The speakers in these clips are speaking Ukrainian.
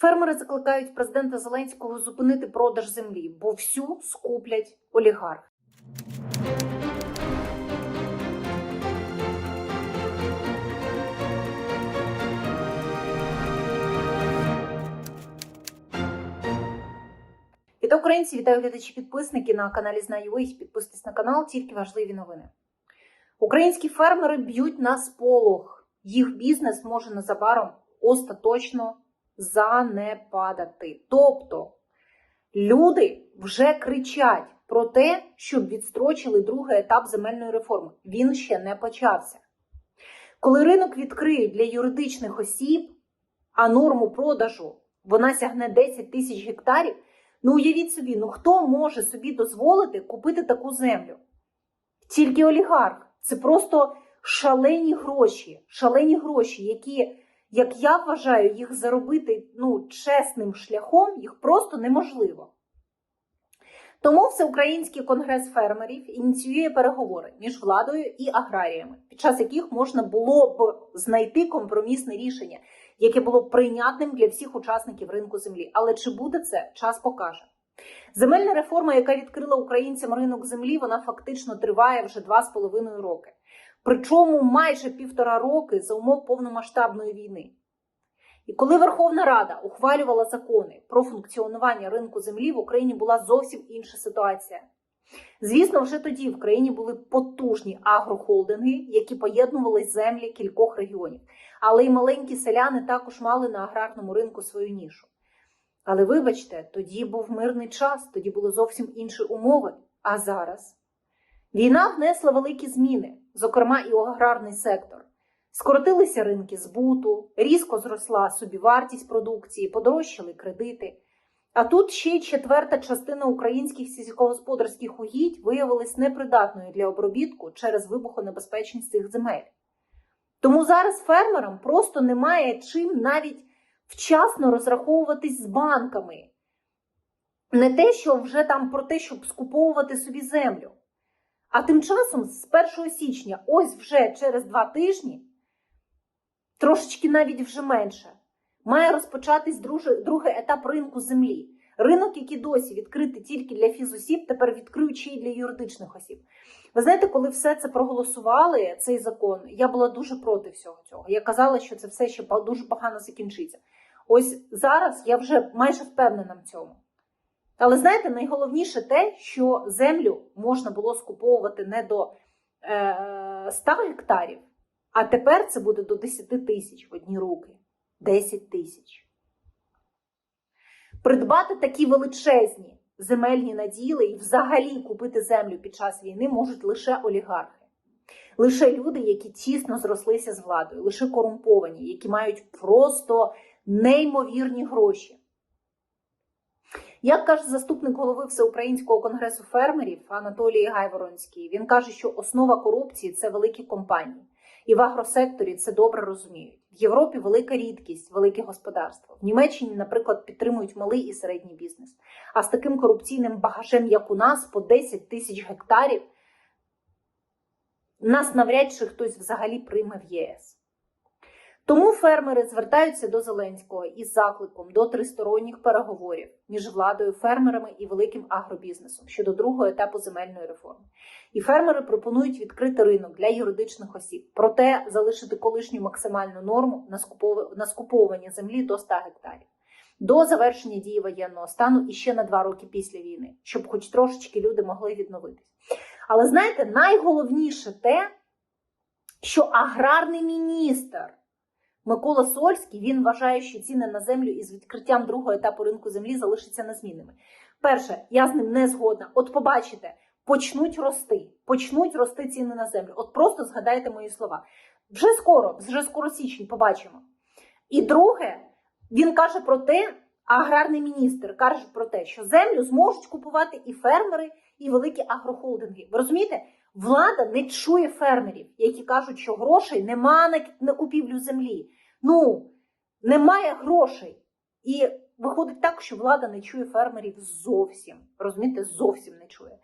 Фермери закликають президента Зеленського зупинити продаж землі, бо всю скуплять олігархи. Вітаю українці, вітаю глядачі підписники на каналі Знаю.ua. Підписуйтесь на канал, тільки важливі новини. Українські фермери б'ють на сполох. Їх бізнес може незабаром остаточно занепадати. Тобто люди вже кричать про те, щоб відстрочили другий етап земельної реформи. Він ще не почався. Коли ринок відкриють для юридичних осіб, а норму продажу вона сягне 10 тисяч гектарів. Ну уявіть собі, ну хто може собі дозволити купити таку землю? Тільки олігарх. Це просто шалені гроші, шалені гроші, які, як я вважаю, їх заробити ну, чесним шляхом їх просто неможливо. Тому Всеукраїнський конгрес фермерів ініціює переговори між владою і аграріями, під час яких можна було б знайти компромісне рішення, яке було б прийнятним для всіх учасників ринку землі. Але чи буде це, час покаже. Земельна реформа, яка відкрила українцям ринок землі, вона фактично триває вже два з половиною роки. Причому майже півтора роки за умов повномасштабної війни. І коли Верховна Рада ухвалювала закони про функціонування ринку землі, в Україні була зовсім інша ситуація. Звісно, вже тоді в країні були потужні агрохолдинги, які поєднували землі кількох регіонів. Але й маленькі селяни також мали на аграрному ринку свою нішу. Але вибачте, тоді був мирний час, тоді були зовсім інші умови. А зараз війна внесла великі зміни, зокрема і аграрний сектор. Скоротилися ринки збуту, різко зросла собівартість продукції, подорожчали кредити. А тут ще четверта частина українських сільськогосподарських угідь виявилась непридатною для обробітку через вибухонебезпечність цих земель. Тому зараз фермерам просто немає чим навіть вчасно розраховуватись з банками. Не те, що вже там про те, щоб скуповувати собі землю. А тим часом, з 1 січня, ось вже через два тижні, трошечки навіть вже менше, має розпочатись другий етап ринку землі. Ринок, який досі відкритий тільки для фізосіб, тепер відкриють ще й для юридичних осіб. Ви знаєте, коли все це проголосували, цей закон, я була дуже проти всього цього. Я казала, що це все ще дуже погано закінчиться. Ось зараз я вже майже впевнена в цьому. Але знаєте, найголовніше те, що землю можна було скуповувати не до е, 100 гектарів, а тепер це буде до 10 тисяч в одні руки. 10 тисяч. Придбати такі величезні земельні наділи і взагалі купити землю під час війни можуть лише олігархи, лише люди, які тісно зрослися з владою, лише корумповані, які мають просто неймовірні гроші. Як каже заступник голови Всеукраїнського конгресу фермерів Анатолій Гайворонський, він каже, що основа корупції це великі компанії. І в агросекторі це добре розуміють. В Європі велика рідкість, велике господарство. В Німеччині, наприклад, підтримують малий і середній бізнес. А з таким корупційним багажем, як у нас, по 10 тисяч гектарів, нас навряд чи хтось взагалі прийме в ЄС. Тому фермери звертаються до Зеленського із закликом до тристоронніх переговорів між владою, фермерами і великим агробізнесом щодо другого етапу земельної реформи. І фермери пропонують відкрити ринок для юридичних осіб, проте залишити колишню максимальну норму на скуповування землі до 100 гектарів. До завершення дії воєнного стану і ще на два роки після війни, щоб хоч трошечки люди могли відновитись. Але знаєте, найголовніше те, що аграрний міністр. Микола Сольський він вважає, що ціни на землю із відкриттям другого етапу ринку землі залишаться незмінними. Перше, я з ним не згодна. От побачите, почнуть рости, почнуть рости ціни на землю. От просто згадайте мої слова. Вже скоро, вже скоро січень, побачимо. І друге, він каже про те, аграрний міністр каже про те, що землю зможуть купувати і фермери, і великі агрохолдинги. Ви розумієте? Влада не чує фермерів, які кажуть, що грошей нема на купівлю землі. Ну, немає грошей. І виходить так, що влада не чує фермерів зовсім. Розумієте, зовсім не чує.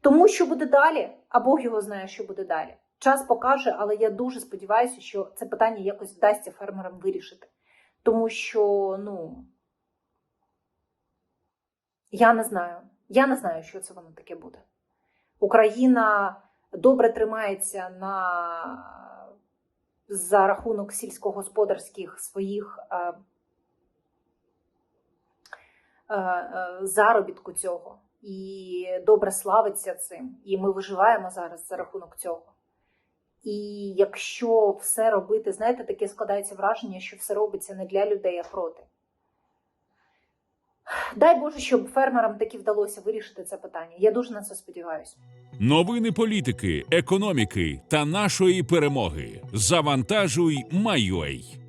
Тому що буде далі, а Бог його знає, що буде далі. Час покаже, але я дуже сподіваюся, що це питання якось вдасться фермерам вирішити. Тому що, ну, Я не знаю. Я не знаю, що це воно таке буде. Україна добре тримається на за рахунок сільськогосподарських своїх е, е, е, заробітку цього і добре славиться цим. І ми виживаємо зараз за рахунок цього. І якщо все робити, знаєте, таке складається враження, що все робиться не для людей, а проти. Дай Боже, щоб фермерам таки вдалося вирішити це питання. Я дуже на це сподіваюся. Новини політики, економіки та нашої перемоги. Завантажуй, Майой.